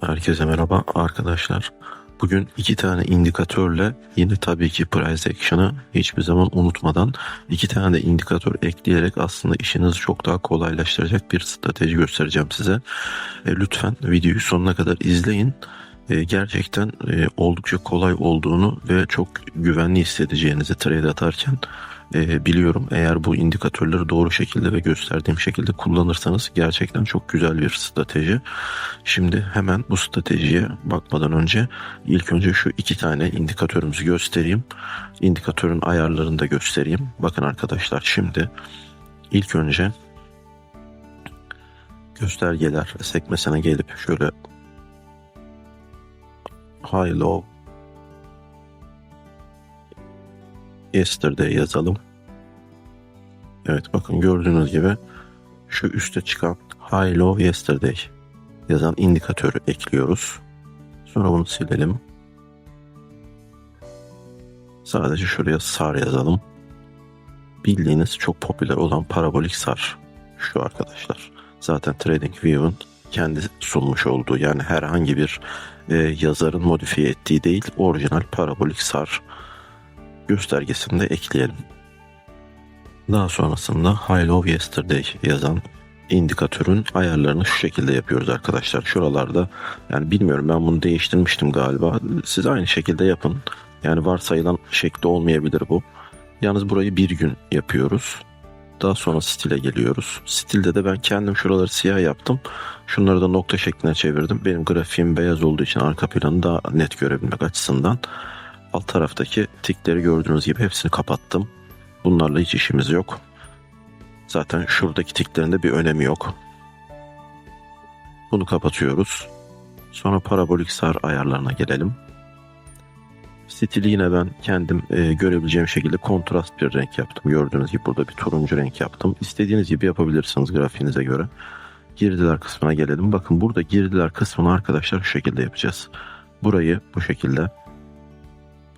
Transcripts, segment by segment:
Herkese merhaba arkadaşlar. Bugün iki tane indikatörle yine tabii ki price action'ı hiçbir zaman unutmadan iki tane de indikatör ekleyerek aslında işinizi çok daha kolaylaştıracak bir strateji göstereceğim size. E, lütfen videoyu sonuna kadar izleyin. E, gerçekten e, oldukça kolay olduğunu ve çok güvenli hissedeceğinizi trade atarken e, biliyorum. Eğer bu indikatörleri doğru şekilde ve gösterdiğim şekilde kullanırsanız gerçekten çok güzel bir strateji. Şimdi hemen bu stratejiye bakmadan önce ilk önce şu iki tane indikatörümüzü göstereyim. İndikatörün ayarlarını da göstereyim. Bakın arkadaşlar şimdi ilk önce göstergeler sekmesine gelip şöyle high low yesterday yazalım. Evet bakın gördüğünüz gibi şu üste çıkan high low yesterday yazan indikatörü ekliyoruz. Sonra bunu silelim. Sadece şuraya sar yazalım. Bildiğiniz çok popüler olan parabolik sar. Şu arkadaşlar. Zaten TradingView'un kendi sunmuş olduğu yani herhangi bir e, yazarın modifiye ettiği değil orijinal parabolik sar göstergesini de ekleyelim. Daha sonrasında High Low Yesterday yazan indikatörün ayarlarını şu şekilde yapıyoruz arkadaşlar. Şuralarda yani bilmiyorum ben bunu değiştirmiştim galiba. Siz aynı şekilde yapın. Yani varsayılan şekli olmayabilir bu. Yalnız burayı bir gün yapıyoruz. Daha sonra stile geliyoruz. Stilde de ben kendim şuraları siyah yaptım. Şunları da nokta şekline çevirdim. Benim grafiğim beyaz olduğu için arka planı daha net görebilmek açısından. Alt taraftaki tikleri gördüğünüz gibi hepsini kapattım. Bunlarla hiç işimiz yok. Zaten şuradaki tiklerin de bir önemi yok. Bunu kapatıyoruz. Sonra parabolik sar ayarlarına gelelim. Stili yine ben kendim e, görebileceğim şekilde kontrast bir renk yaptım. Gördüğünüz gibi burada bir turuncu renk yaptım. İstediğiniz gibi yapabilirsiniz grafiğinize göre. Girdiler kısmına gelelim. Bakın burada girdiler kısmını arkadaşlar şu şekilde yapacağız. Burayı bu şekilde.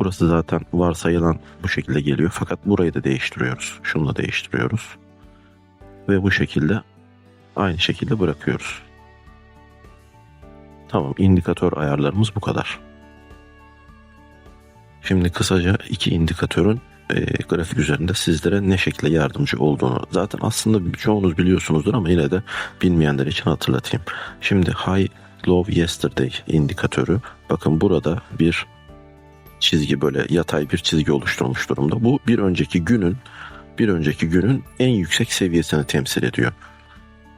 Burası zaten varsayılan bu şekilde geliyor. Fakat burayı da değiştiriyoruz. Şunu da değiştiriyoruz. Ve bu şekilde aynı şekilde bırakıyoruz. Tamam indikatör ayarlarımız bu kadar. Şimdi kısaca iki indikatörün e, grafik üzerinde sizlere ne şekilde yardımcı olduğunu zaten aslında çoğunuz biliyorsunuzdur ama yine de bilmeyenler için hatırlatayım. Şimdi High Low Yesterday indikatörü bakın burada bir çizgi böyle yatay bir çizgi oluşturmuş durumda. Bu bir önceki günün bir önceki günün en yüksek seviyesini temsil ediyor.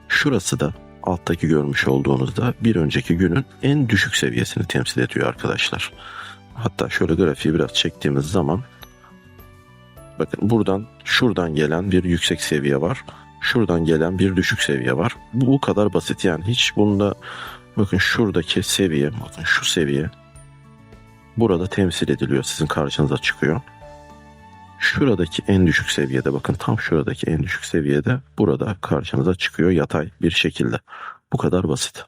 Şurası da alttaki görmüş olduğunuzda bir önceki günün en düşük seviyesini temsil ediyor arkadaşlar. Hatta şöyle grafiği biraz çektiğimiz zaman bakın buradan şuradan gelen bir yüksek seviye var. Şuradan gelen bir düşük seviye var. Bu, bu kadar basit yani hiç bunda bakın şuradaki seviye bakın şu seviye burada temsil ediliyor sizin karşınıza çıkıyor. Şuradaki en düşük seviyede bakın tam şuradaki en düşük seviyede burada karşınıza çıkıyor yatay bir şekilde. Bu kadar basit.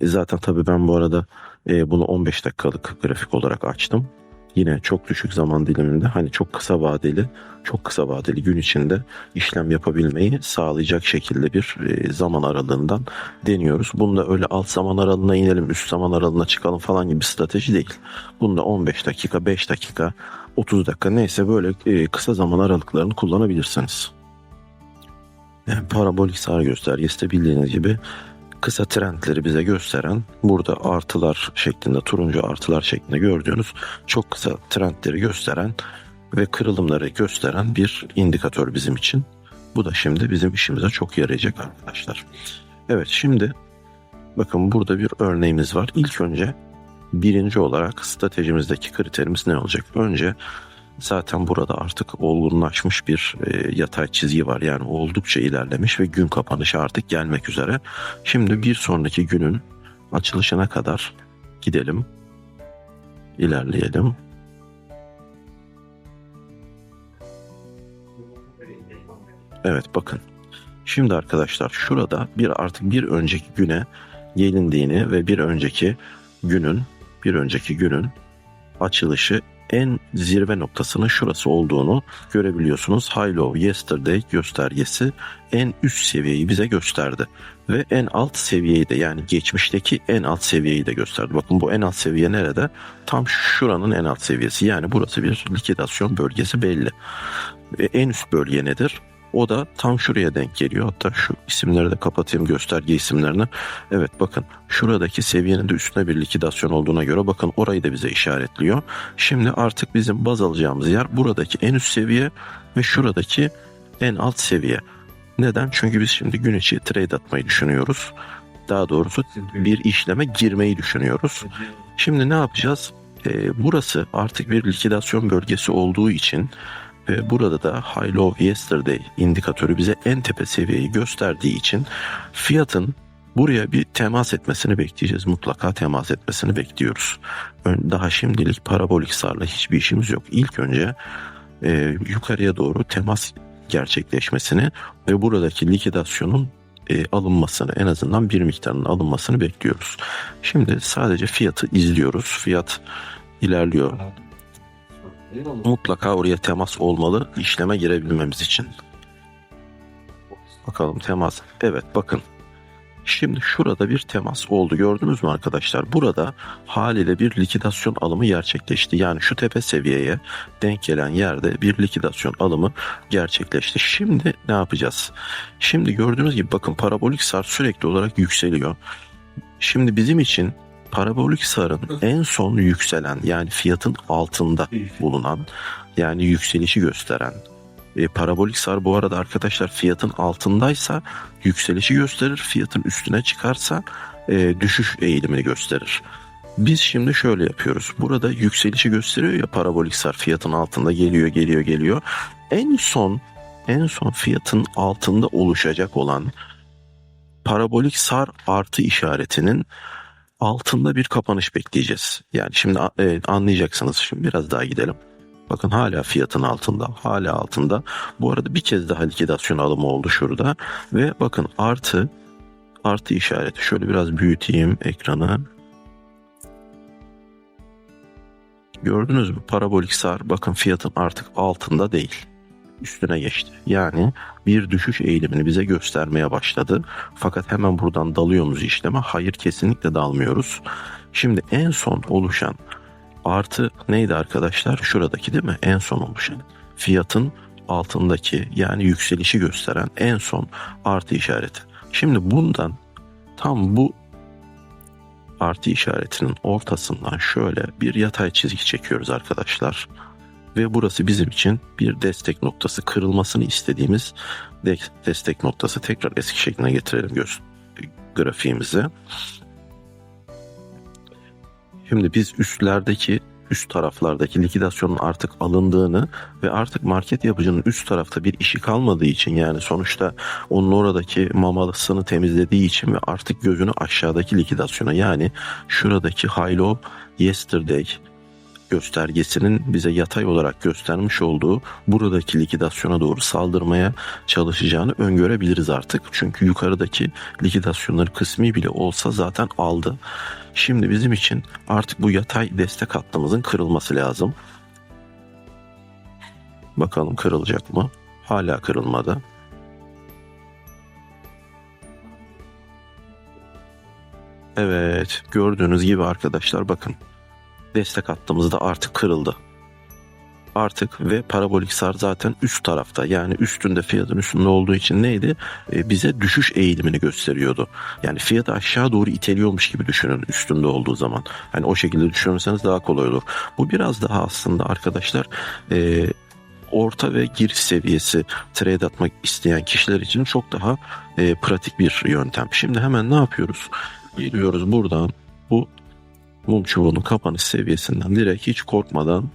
E zaten tabii ben bu arada e, bunu 15 dakikalık grafik olarak açtım. Yine çok düşük zaman diliminde hani çok kısa vadeli, çok kısa vadeli gün içinde işlem yapabilmeyi sağlayacak şekilde bir e, zaman aralığından deniyoruz. Bunda öyle alt zaman aralığına inelim, üst zaman aralığına çıkalım falan gibi strateji değil. Bunda 15 dakika, 5 dakika, 30 dakika neyse böyle e, kısa zaman aralıklarını kullanabilirsiniz. Yani parabolik sar göstergesi de bildiğiniz gibi kısa trendleri bize gösteren burada artılar şeklinde turuncu artılar şeklinde gördüğünüz çok kısa trendleri gösteren ve kırılımları gösteren bir indikatör bizim için. Bu da şimdi bizim işimize çok yarayacak arkadaşlar. Evet şimdi bakın burada bir örneğimiz var. İlk önce birinci olarak stratejimizdeki kriterimiz ne olacak? Önce Zaten burada artık olgunlaşmış bir e, yatay çizgi var. Yani oldukça ilerlemiş ve gün kapanışı artık gelmek üzere. Şimdi bir sonraki günün açılışına kadar gidelim. İlerleyelim. Evet bakın. Şimdi arkadaşlar şurada bir artık bir önceki güne gelindiğini ve bir önceki günün bir önceki günün açılışı en zirve noktasının şurası olduğunu görebiliyorsunuz. High yesterday göstergesi en üst seviyeyi bize gösterdi. Ve en alt seviyeyi de yani geçmişteki en alt seviyeyi de gösterdi. Bakın bu en alt seviye nerede? Tam şuranın en alt seviyesi. Yani burası bir likidasyon bölgesi belli. Ve en üst bölge nedir? O da tam şuraya denk geliyor. Hatta şu isimleri de kapatayım gösterge isimlerini. Evet bakın şuradaki seviyenin de üstüne bir likidasyon olduğuna göre bakın orayı da bize işaretliyor. Şimdi artık bizim baz alacağımız yer buradaki en üst seviye ve şuradaki en alt seviye. Neden? Çünkü biz şimdi gün içi trade atmayı düşünüyoruz. Daha doğrusu bir işleme girmeyi düşünüyoruz. Şimdi ne yapacağız? Ee, burası artık bir likidasyon bölgesi olduğu için ve burada da High Low Yesterday indikatörü bize en tepe seviyeyi gösterdiği için fiyatın buraya bir temas etmesini bekleyeceğiz. Mutlaka temas etmesini bekliyoruz. Daha şimdilik parabolik sarla hiçbir işimiz yok. İlk önce e, yukarıya doğru temas gerçekleşmesini ve buradaki likidasyonun e, alınmasını en azından bir miktarının alınmasını bekliyoruz. Şimdi sadece fiyatı izliyoruz. Fiyat ilerliyor. Mutlaka oraya temas olmalı işleme girebilmemiz için. Bakalım temas. Evet bakın. Şimdi şurada bir temas oldu gördünüz mü arkadaşlar? Burada haliyle bir likidasyon alımı gerçekleşti. Yani şu tepe seviyeye denk gelen yerde bir likidasyon alımı gerçekleşti. Şimdi ne yapacağız? Şimdi gördüğünüz gibi bakın parabolik sar sürekli olarak yükseliyor. Şimdi bizim için parabolik sarın en son yükselen yani fiyatın altında bulunan yani yükselişi gösteren e, parabolik sar bu arada arkadaşlar fiyatın altındaysa yükselişi gösterir fiyatın üstüne çıkarsa e, düşüş eğilimini gösterir. Biz şimdi şöyle yapıyoruz. Burada yükselişi gösteriyor ya parabolik sar fiyatın altında geliyor geliyor geliyor. En son en son fiyatın altında oluşacak olan parabolik sar artı işaretinin altında bir kapanış bekleyeceğiz. Yani şimdi e, anlayacaksınız. Şimdi biraz daha gidelim. Bakın hala fiyatın altında. Hala altında. Bu arada bir kez daha likidasyon alımı oldu şurada. Ve bakın artı artı işareti. Şöyle biraz büyüteyim ekranı. Gördünüz mü? Parabolik sar. Bakın fiyatın artık altında değil üstüne geçti. Yani bir düşüş eğilimini bize göstermeye başladı. Fakat hemen buradan dalıyor muyuz işleme? Hayır kesinlikle dalmıyoruz. Şimdi en son oluşan artı neydi arkadaşlar? Şuradaki değil mi? En son oluşan. Fiyatın altındaki yani yükselişi gösteren en son artı işareti. Şimdi bundan tam bu artı işaretinin ortasından şöyle bir yatay çizgi çekiyoruz arkadaşlar ve burası bizim için bir destek noktası kırılmasını istediğimiz destek noktası tekrar eski şekline getirelim göz grafiğimize. Şimdi biz üstlerdeki üst taraflardaki likidasyonun artık alındığını ve artık market yapıcının üst tarafta bir işi kalmadığı için yani sonuçta onun oradaki mamalısını temizlediği için ve artık gözünü aşağıdaki likidasyona yani şuradaki high low yesterday göstergesinin bize yatay olarak göstermiş olduğu buradaki likidasyona doğru saldırmaya çalışacağını öngörebiliriz artık. Çünkü yukarıdaki likidasyonları kısmi bile olsa zaten aldı. Şimdi bizim için artık bu yatay destek hattımızın kırılması lazım. Bakalım kırılacak mı? Hala kırılmadı. Evet gördüğünüz gibi arkadaşlar bakın destek hattımız da artık kırıldı. Artık ve parabolik sar zaten üst tarafta yani üstünde fiyatın üstünde olduğu için neydi? E, bize düşüş eğilimini gösteriyordu. Yani fiyatı aşağı doğru iteliyormuş gibi düşünün üstünde olduğu zaman. Hani o şekilde düşünürseniz daha kolay olur. Bu biraz daha aslında arkadaşlar e, orta ve giriş seviyesi trade atmak isteyen kişiler için çok daha e, pratik bir yöntem. Şimdi hemen ne yapıyoruz? Geliyoruz buradan bu mum çubuğunun kapanış seviyesinden direkt hiç korkmadan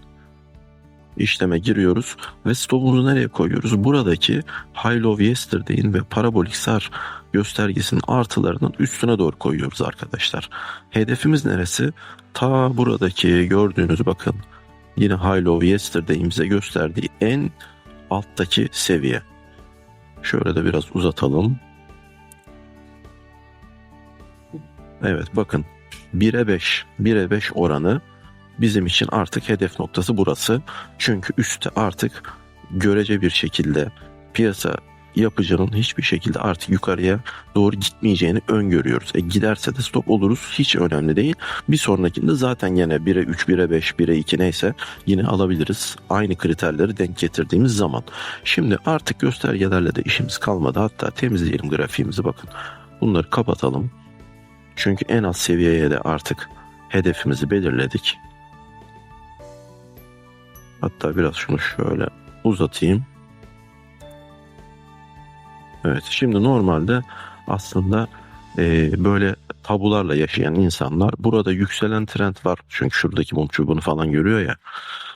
işleme giriyoruz ve stopumuzu nereye koyuyoruz? Buradaki High Low Yesterday'in ve parabolik sar göstergesinin artılarının üstüne doğru koyuyoruz arkadaşlar. Hedefimiz neresi? Ta buradaki gördüğünüz bakın yine High Low Yesterday'in bize gösterdiği en alttaki seviye. Şöyle de biraz uzatalım. Evet bakın 1'e 5, 1'e 5 oranı bizim için artık hedef noktası burası. Çünkü üstte artık görece bir şekilde piyasa yapıcının hiçbir şekilde artık yukarıya doğru gitmeyeceğini öngörüyoruz. E giderse de stop oluruz. Hiç önemli değil. Bir sonrakinde zaten yine 1'e 3, 1'e 5, 1'e 2 neyse yine alabiliriz. Aynı kriterleri denk getirdiğimiz zaman. Şimdi artık göstergelerle de işimiz kalmadı. Hatta temizleyelim grafiğimizi bakın. Bunları kapatalım. Çünkü en az seviyeye de artık hedefimizi belirledik. Hatta biraz şunu şöyle uzatayım. Evet şimdi normalde aslında e, böyle tabularla yaşayan insanlar burada yükselen trend var. Çünkü şuradaki mum çubuğunu falan görüyor ya.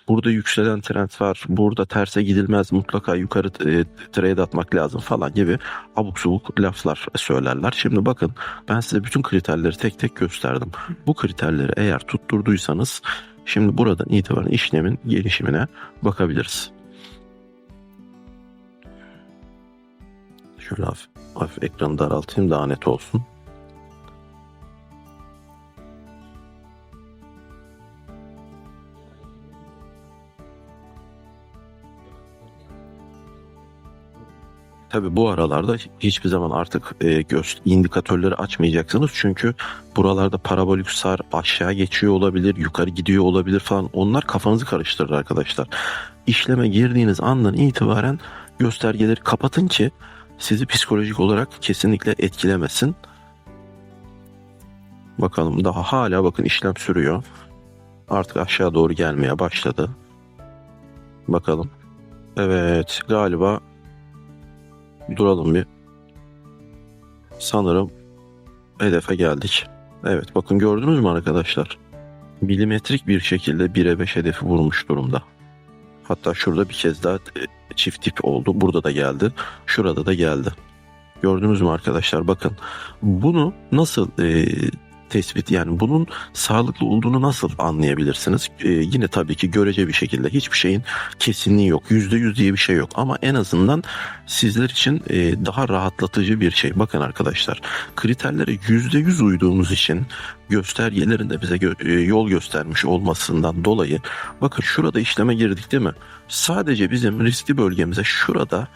Burada yükselen trend var. Burada terse gidilmez. Mutlaka yukarı e, trade atmak lazım falan gibi abuk subuk laflar söylerler. Şimdi bakın ben size bütün kriterleri tek tek gösterdim. Bu kriterleri eğer tutturduysanız şimdi buradan itibaren işlemin gelişimine bakabiliriz. Şöyle hafif, hafif ekranı daraltayım daha net olsun. Tabi bu aralarda hiçbir zaman artık e, göz indikatörleri açmayacaksınız. Çünkü buralarda parabolik sar aşağı geçiyor olabilir, yukarı gidiyor olabilir falan. Onlar kafanızı karıştırır arkadaşlar. İşleme girdiğiniz andan itibaren göstergeleri kapatın ki sizi psikolojik olarak kesinlikle etkilemesin. Bakalım daha hala bakın işlem sürüyor. Artık aşağı doğru gelmeye başladı. Bakalım. Evet galiba duralım bir. Sanırım hedefe geldik. Evet bakın gördünüz mü arkadaşlar? Milimetrik bir şekilde 1'e 5 hedefi vurmuş durumda. Hatta şurada bir kez daha e, çift tip oldu. Burada da geldi. Şurada da geldi. Gördünüz mü arkadaşlar? Bakın bunu nasıl e, tespit yani bunun sağlıklı olduğunu nasıl anlayabilirsiniz? Ee, yine tabii ki görece bir şekilde hiçbir şeyin kesinliği yok. Yüzde yüz diye bir şey yok ama en azından sizler için e, daha rahatlatıcı bir şey. Bakın arkadaşlar kriterlere yüzde yüz uyduğumuz için göstergelerin de bize gö- e, yol göstermiş olmasından dolayı bakın şurada işleme girdik değil mi? Sadece bizim riskli bölgemize şurada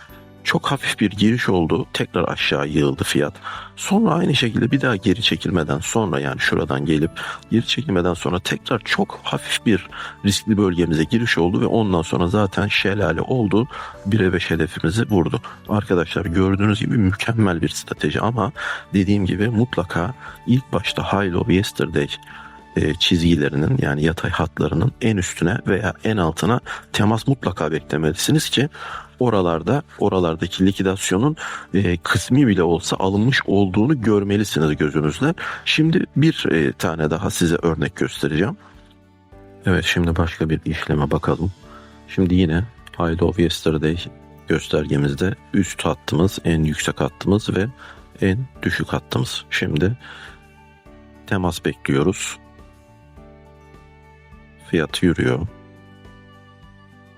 çok hafif bir giriş oldu. Tekrar aşağı yığıldı fiyat. Sonra aynı şekilde bir daha geri çekilmeden sonra yani şuradan gelip geri çekilmeden sonra tekrar çok hafif bir riskli bölgemize giriş oldu ve ondan sonra zaten şelale oldu. 1'e 5 hedefimizi vurdu. Arkadaşlar gördüğünüz gibi mükemmel bir strateji ama dediğim gibi mutlaka ilk başta high low yesterday e, çizgilerinin yani yatay hatlarının en üstüne veya en altına temas mutlaka beklemelisiniz ki oralarda oralardaki likidasyonun e, kısmi bile olsa alınmış olduğunu görmelisiniz gözünüzle. Şimdi bir e, tane daha size örnek göstereceğim. Evet şimdi başka bir işleme bakalım. Şimdi yine High of Yesterday göstergemizde üst hattımız, en yüksek hattımız ve en düşük hattımız. Şimdi temas bekliyoruz. Fiyat yürüyor.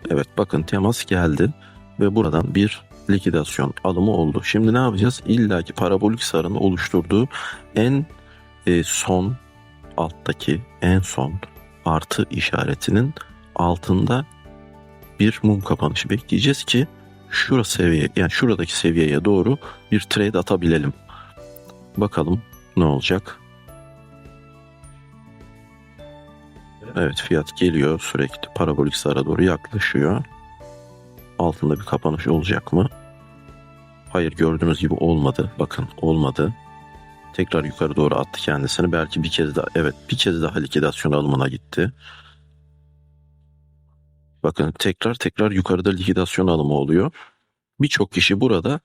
Evet bakın temas geldi ve buradan bir likidasyon alımı oldu. Şimdi ne yapacağız? İlla ki parabolik sarının oluşturduğu en e, son alttaki en son artı işaretinin altında bir mum kapanışı bekleyeceğiz ki şurası seviye yani şuradaki seviyeye doğru bir trade atabilelim. Bakalım ne olacak? Evet fiyat geliyor sürekli parabolik sara doğru yaklaşıyor altında bir kapanış olacak mı? Hayır gördüğünüz gibi olmadı. Bakın olmadı. Tekrar yukarı doğru attı kendisini. Belki bir kez daha evet bir kez daha likidasyon alımına gitti. Bakın tekrar tekrar yukarıda likidasyon alımı oluyor. Birçok kişi burada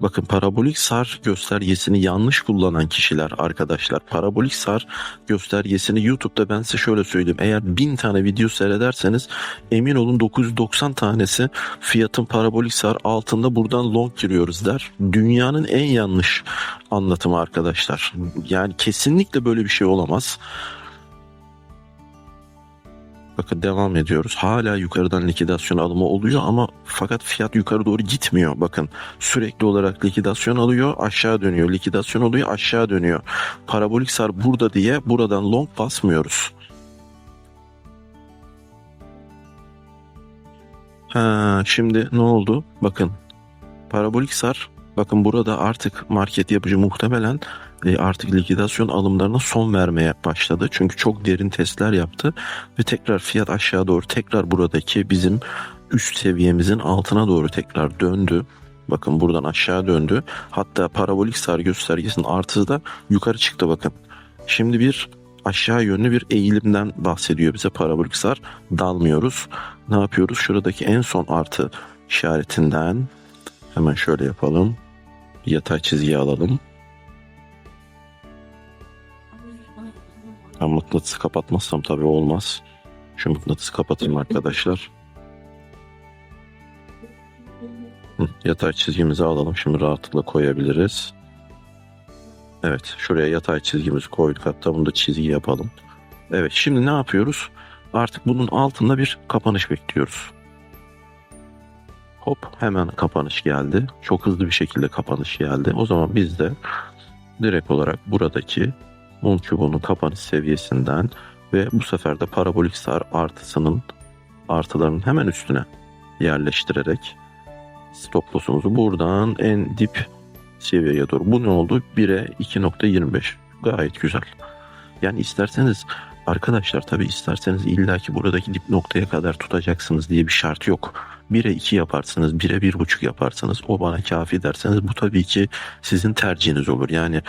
Bakın parabolik sar göstergesini yanlış kullanan kişiler arkadaşlar parabolik sar göstergesini YouTube'da ben size şöyle söyleyeyim eğer 1000 tane video seyrederseniz emin olun 990 tanesi fiyatın parabolik sar altında buradan long giriyoruz der. Dünyanın en yanlış anlatımı arkadaşlar. Yani kesinlikle böyle bir şey olamaz. Fakat devam ediyoruz. Hala yukarıdan likidasyon alımı oluyor ama fakat fiyat yukarı doğru gitmiyor. Bakın sürekli olarak likidasyon alıyor aşağı dönüyor. Likidasyon oluyor aşağı dönüyor. Parabolik sar burada diye buradan long basmıyoruz. Ha, şimdi ne oldu? Bakın parabolik sar Bakın burada artık market yapıcı muhtemelen artık likidasyon alımlarına son vermeye başladı. Çünkü çok derin testler yaptı ve tekrar fiyat aşağı doğru tekrar buradaki bizim üst seviyemizin altına doğru tekrar döndü. Bakın buradan aşağı döndü. Hatta parabolik sar göstergesinin artısı da yukarı çıktı bakın. Şimdi bir aşağı yönlü bir eğilimden bahsediyor bize parabolik sar. Dalmıyoruz. Ne yapıyoruz? Şuradaki en son artı işaretinden hemen şöyle yapalım. Yatay çizgiyi alalım. Ben mıknatısı kapatmazsam tabii olmaz. Şu mıknatısı kapatayım arkadaşlar. Yatay çizgimizi alalım. Şimdi rahatlıkla koyabiliriz. Evet şuraya yatay çizgimizi koyduk. Hatta bunu da çizgi yapalım. Evet şimdi ne yapıyoruz? Artık bunun altında bir kapanış bekliyoruz. Hop hemen kapanış geldi. Çok hızlı bir şekilde kapanış geldi. O zaman biz de direkt olarak buradaki mum çubuğunun kapanış seviyesinden ve bu sefer de parabolik sar artısının artılarının hemen üstüne yerleştirerek stop loss'umuzu buradan en dip seviyeye doğru. Bu ne oldu? 1'e 2.25. Gayet güzel. Yani isterseniz arkadaşlar tabii isterseniz illaki buradaki dip noktaya kadar tutacaksınız diye bir şart yok. 1'e 2 yaparsınız, 1'e 1.5 yaparsanız o bana kafi derseniz bu tabii ki sizin tercihiniz olur. Yani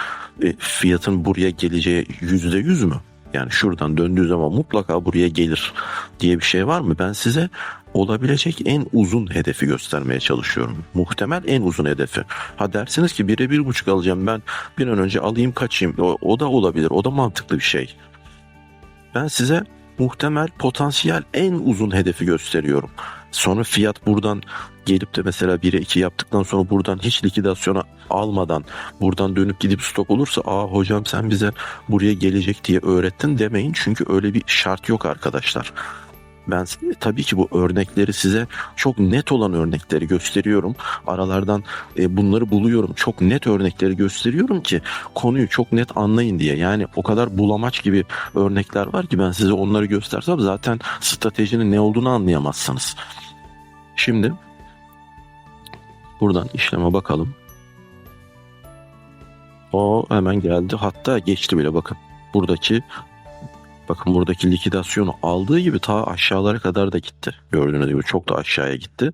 e, fiyatın buraya geleceği %100 mü? Yani şuradan döndüğü zaman mutlaka buraya gelir diye bir şey var mı? Ben size olabilecek en uzun hedefi göstermeye çalışıyorum. Muhtemel en uzun hedefi. Ha dersiniz ki bire bir buçuk alacağım ben bir an önce alayım kaçayım. O, o da olabilir. O da mantıklı bir şey. Ben size muhtemel potansiyel en uzun hedefi gösteriyorum. Sonra fiyat buradan gelip de mesela 1'e 2 yaptıktan sonra buradan hiç likidasyona almadan buradan dönüp gidip stop olursa aa hocam sen bize buraya gelecek diye öğrettin demeyin. Çünkü öyle bir şart yok arkadaşlar. Ben tabii ki bu örnekleri size çok net olan örnekleri gösteriyorum. Aralardan e, bunları buluyorum. Çok net örnekleri gösteriyorum ki konuyu çok net anlayın diye. Yani o kadar bulamaç gibi örnekler var ki ben size onları göstersem zaten stratejinin ne olduğunu anlayamazsınız. Şimdi buradan işleme bakalım. O hemen geldi. Hatta geçti bile bakın. Buradaki bakın buradaki likidasyonu aldığı gibi ta aşağılara kadar da gitti. Gördüğünüz gibi çok da aşağıya gitti.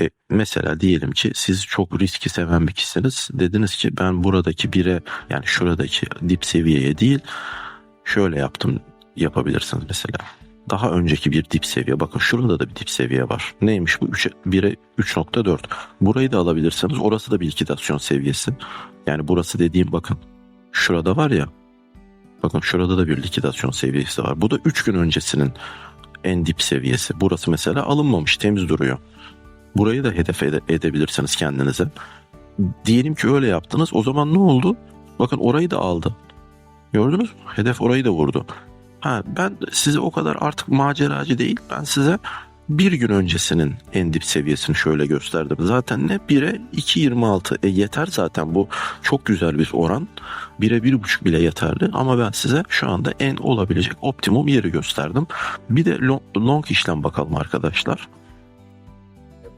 E, mesela diyelim ki siz çok riski seven bir kişisiniz. Dediniz ki ben buradaki bire yani şuradaki dip seviyeye değil şöyle yaptım yapabilirsiniz mesela. Daha önceki bir dip seviye. Bakın şurada da bir dip seviye var. Neymiş bu? 3, 1'e 3.4. Burayı da alabilirsiniz. Orası da bir likidasyon seviyesi. Yani burası dediğim bakın. Şurada var ya. Bakın şurada da bir likidasyon seviyesi var. Bu da 3 gün öncesinin en dip seviyesi. Burası mesela alınmamış. Temiz duruyor. Burayı da hedef ede- edebilirsiniz kendinize. Diyelim ki öyle yaptınız. O zaman ne oldu? Bakın orayı da aldı. Gördünüz mü? Hedef orayı da vurdu. Ha, ben size o kadar artık maceracı değil. Ben size bir gün öncesinin en dip seviyesini şöyle gösterdim. Zaten ne 1'e 2.26 e yeter zaten bu çok güzel bir oran. 1'e 1.5 bile yeterli ama ben size şu anda en olabilecek optimum yeri gösterdim. Bir de long, long işlem bakalım arkadaşlar.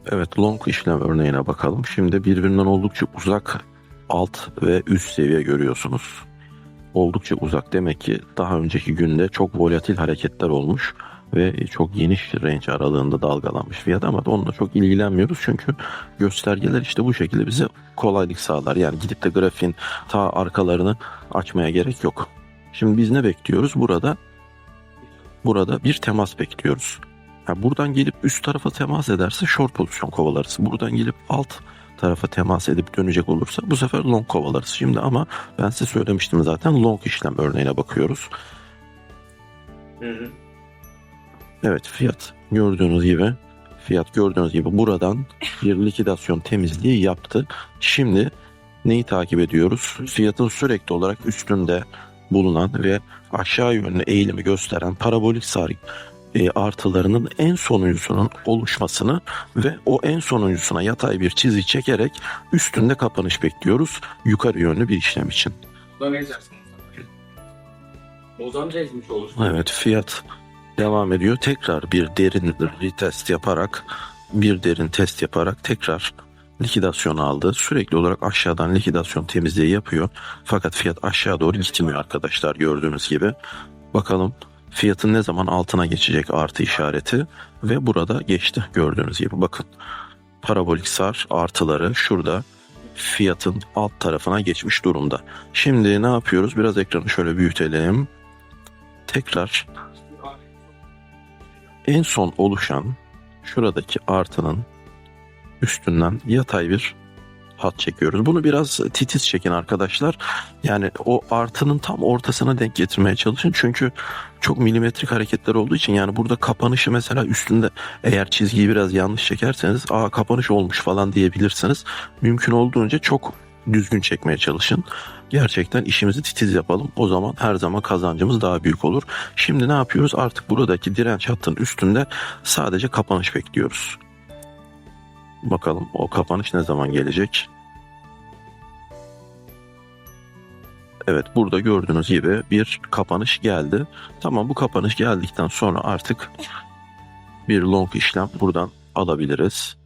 Evet long işlem örneğine bakalım. Şimdi birbirinden oldukça uzak alt ve üst seviye görüyorsunuz. Oldukça uzak demek ki daha önceki günde çok volatil hareketler olmuş ve çok geniş range aralığında dalgalanmış fiyat ama onunla çok ilgilenmiyoruz çünkü göstergeler işte bu şekilde bize kolaylık sağlar. Yani gidip de grafiğin ta arkalarını açmaya gerek yok. Şimdi biz ne bekliyoruz? Burada burada bir temas bekliyoruz. Ha, buradan gelip üst tarafa temas ederse short pozisyon kovalarız. Buradan gelip alt tarafa temas edip dönecek olursa bu sefer long kovalarız. Şimdi ama ben size söylemiştim zaten long işlem örneğine bakıyoruz. Evet fiyat gördüğünüz gibi fiyat gördüğünüz gibi buradan bir likidasyon temizliği yaptı. Şimdi neyi takip ediyoruz? Fiyatın sürekli olarak üstünde bulunan ve aşağı yönlü eğilimi gösteren parabolik sarı e, artılarının en sonuncusunun oluşmasını ve o en sonuncusuna yatay bir çizgi çekerek üstünde kapanış bekliyoruz yukarı yönlü bir işlem için. Bozan ezmiş olursun. Evet fiyat devam ediyor. Tekrar bir derin retest yaparak bir derin test yaparak tekrar likidasyon aldı. Sürekli olarak aşağıdan likidasyon temizliği yapıyor. Fakat fiyat aşağı doğru gitmiyor arkadaşlar gördüğünüz gibi. Bakalım fiyatın ne zaman altına geçecek artı işareti ve burada geçti gördüğünüz gibi bakın. Parabolik sar artıları şurada fiyatın alt tarafına geçmiş durumda. Şimdi ne yapıyoruz? Biraz ekranı şöyle büyütelim. Tekrar en son oluşan şuradaki artının üstünden yatay bir hat çekiyoruz. Bunu biraz titiz çekin arkadaşlar. Yani o artının tam ortasına denk getirmeye çalışın. Çünkü çok milimetrik hareketler olduğu için yani burada kapanışı mesela üstünde eğer çizgiyi biraz yanlış çekerseniz aa kapanış olmuş falan diyebilirsiniz. Mümkün olduğunca çok düzgün çekmeye çalışın. Gerçekten işimizi titiz yapalım. O zaman her zaman kazancımız daha büyük olur. Şimdi ne yapıyoruz? Artık buradaki direnç hattının üstünde sadece kapanış bekliyoruz. Bakalım o kapanış ne zaman gelecek? Evet burada gördüğünüz gibi bir kapanış geldi. Tamam bu kapanış geldikten sonra artık bir long işlem buradan alabiliriz.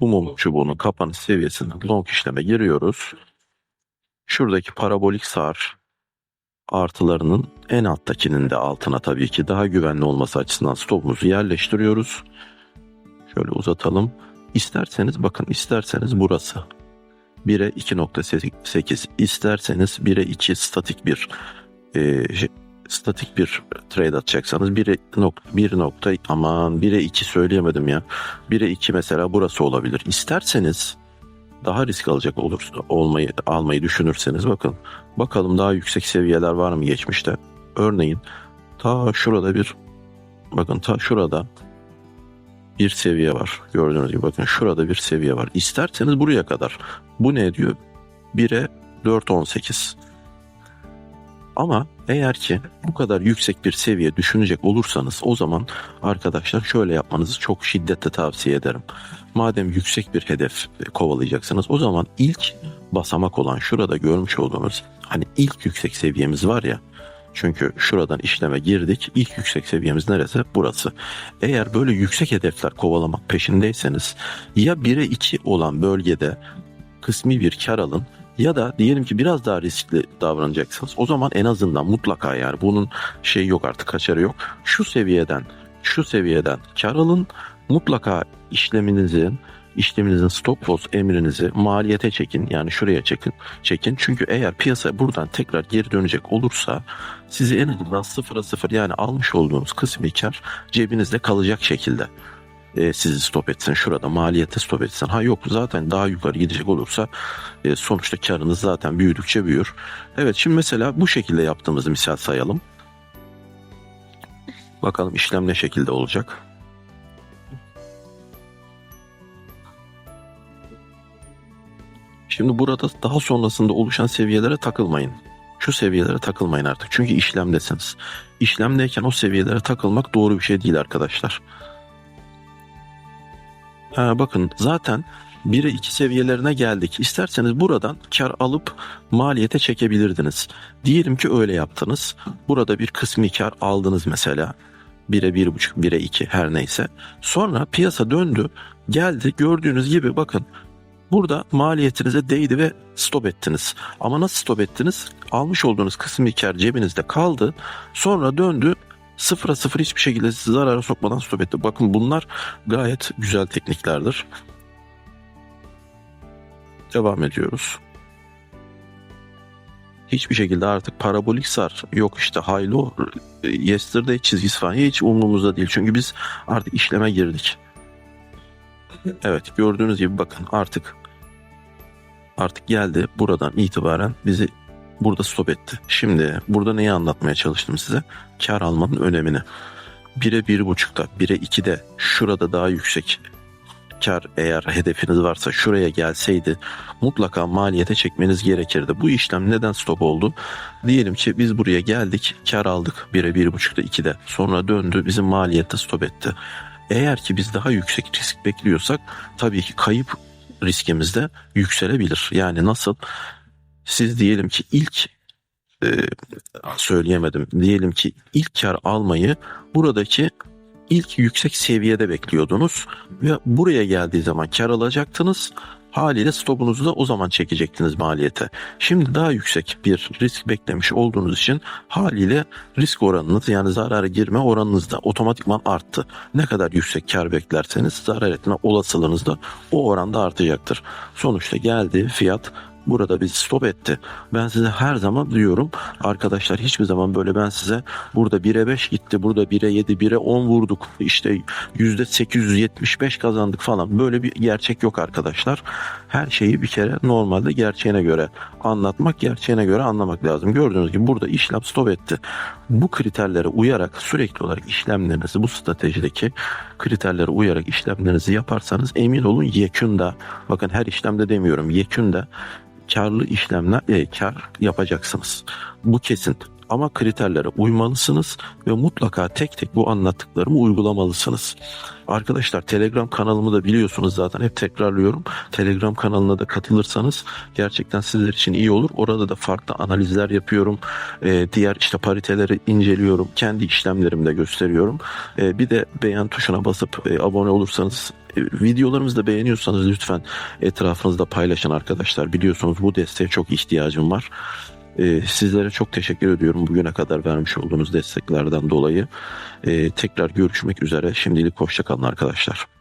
Bu mum çubuğunun kapanış seviyesinden long işleme giriyoruz. Şuradaki parabolik sar artılarının en alttakinin de altına tabii ki daha güvenli olması açısından stopumuzu yerleştiriyoruz. Şöyle uzatalım. İsterseniz bakın isterseniz burası 1'e 2.8 isterseniz 1'e 2 statik bir e, statik bir trade atacaksanız 1'e nok 1 nokta aman 1'e 2 söyleyemedim ya 1'e 2 mesela burası olabilir. İsterseniz daha risk alacak olursa olmayı almayı düşünürseniz bakın bakalım daha yüksek seviyeler var mı geçmişte. Örneğin ta şurada bir bakın ta şurada bir seviye var. Gördüğünüz gibi bakın şurada bir seviye var. İsterseniz buraya kadar. Bu ne diyor? 1'e 4.18. Ama eğer ki bu kadar yüksek bir seviye düşünecek olursanız o zaman arkadaşlar şöyle yapmanızı çok şiddetle tavsiye ederim. Madem yüksek bir hedef kovalayacaksınız o zaman ilk basamak olan şurada görmüş olduğunuz hani ilk yüksek seviyemiz var ya çünkü şuradan işleme girdik. İlk yüksek seviyemiz neresi? Burası. Eğer böyle yüksek hedefler kovalamak peşindeyseniz ya 1'e 2 olan bölgede kısmi bir kar alın ya da diyelim ki biraz daha riskli davranacaksınız. O zaman en azından mutlaka yani bunun şeyi yok artık kaçarı yok. Şu seviyeden şu seviyeden kar alın. Mutlaka işleminizin işleminizin stop loss emrinizi maliyete çekin. Yani şuraya çekin. çekin. Çünkü eğer piyasa buradan tekrar geri dönecek olursa sizi en azından sıfıra sıfır yani almış olduğunuz kısmi kar cebinizde kalacak şekilde e, sizi stop etsin. Şurada maliyete stop etsin. Ha yok zaten daha yukarı gidecek olursa e, sonuçta karınız zaten büyüdükçe büyür. Evet şimdi mesela bu şekilde yaptığımızı misal sayalım. Bakalım işlem ne şekilde olacak. Şimdi burada daha sonrasında oluşan seviyelere takılmayın. Şu seviyelere takılmayın artık. Çünkü işlemdesiniz. İşlemdeyken o seviyelere takılmak doğru bir şey değil arkadaşlar. Ha, bakın zaten 1'e 2 seviyelerine geldik. İsterseniz buradan kar alıp maliyete çekebilirdiniz. Diyelim ki öyle yaptınız. Burada bir kısmi kar aldınız mesela. 1'e 1.5, 1'e 2 her neyse. Sonra piyasa döndü. Geldi gördüğünüz gibi bakın Burada maliyetinize değdi ve stop ettiniz. Ama nasıl stop ettiniz? Almış olduğunuz kısım kar cebinizde kaldı. Sonra döndü sıfıra sıfır hiçbir şekilde sizi zarara sokmadan stop etti. Bakın bunlar gayet güzel tekniklerdir. Devam ediyoruz. Hiçbir şekilde artık parabolik sar yok işte low yesterday çizgisi falan hiç umurumuzda değil. Çünkü biz artık işleme girdik. Evet gördüğünüz gibi bakın artık artık geldi buradan itibaren bizi burada stop etti. Şimdi burada neyi anlatmaya çalıştım size? Kar almanın önemini. 1'e 1.5'da 1'e 2'de şurada daha yüksek kar eğer hedefiniz varsa şuraya gelseydi mutlaka maliyete çekmeniz gerekirdi. Bu işlem neden stop oldu? Diyelim ki biz buraya geldik kar aldık 1'e 1.5'da 2'de sonra döndü bizim maliyette stop etti. Eğer ki biz daha yüksek risk bekliyorsak tabii ki kayıp riskimiz de yükselebilir. Yani nasıl? Siz diyelim ki ilk e, söyleyemedim. Diyelim ki ilk kar almayı buradaki ilk yüksek seviyede bekliyordunuz ve buraya geldiği zaman kar alacaktınız. Haliyle stopunuzu da o zaman çekecektiniz maliyete. Şimdi daha yüksek bir risk beklemiş olduğunuz için haliyle risk oranınız yani zarara girme oranınız da otomatikman arttı. Ne kadar yüksek kar beklerseniz zarar etme olasılığınız da o oranda artacaktır. Sonuçta geldi fiyat burada bizi stop etti. Ben size her zaman diyorum arkadaşlar hiçbir zaman böyle ben size burada 1'e 5 gitti, burada 1'e 7, 1'e 10 vurduk. işte %875 kazandık falan. Böyle bir gerçek yok arkadaşlar. Her şeyi bir kere normalde gerçeğine göre anlatmak, gerçeğine göre anlamak lazım. Gördüğünüz gibi burada işlem stop etti. Bu kriterlere uyarak sürekli olarak işlemlerinizi bu stratejideki kriterlere uyarak işlemlerinizi yaparsanız emin olun yekünde bakın her işlemde demiyorum yekünde karlı işlemler e, kar yapacaksınız. Bu kesin. Ama kriterlere uymalısınız ve mutlaka tek tek bu anlattıklarımı uygulamalısınız. Arkadaşlar Telegram kanalımı da biliyorsunuz zaten hep tekrarlıyorum. Telegram kanalına da katılırsanız gerçekten sizler için iyi olur. Orada da farklı analizler yapıyorum. Ee, diğer işte pariteleri inceliyorum. Kendi işlemlerimi de gösteriyorum. Ee, bir de beğen tuşuna basıp e, abone olursanız videolarımızı da beğeniyorsanız lütfen etrafınızda paylaşın arkadaşlar. Biliyorsunuz bu desteğe çok ihtiyacım var. Ee, sizlere çok teşekkür ediyorum bugüne kadar vermiş olduğunuz desteklerden dolayı. Ee, tekrar görüşmek üzere. Şimdilik hoşçakalın arkadaşlar.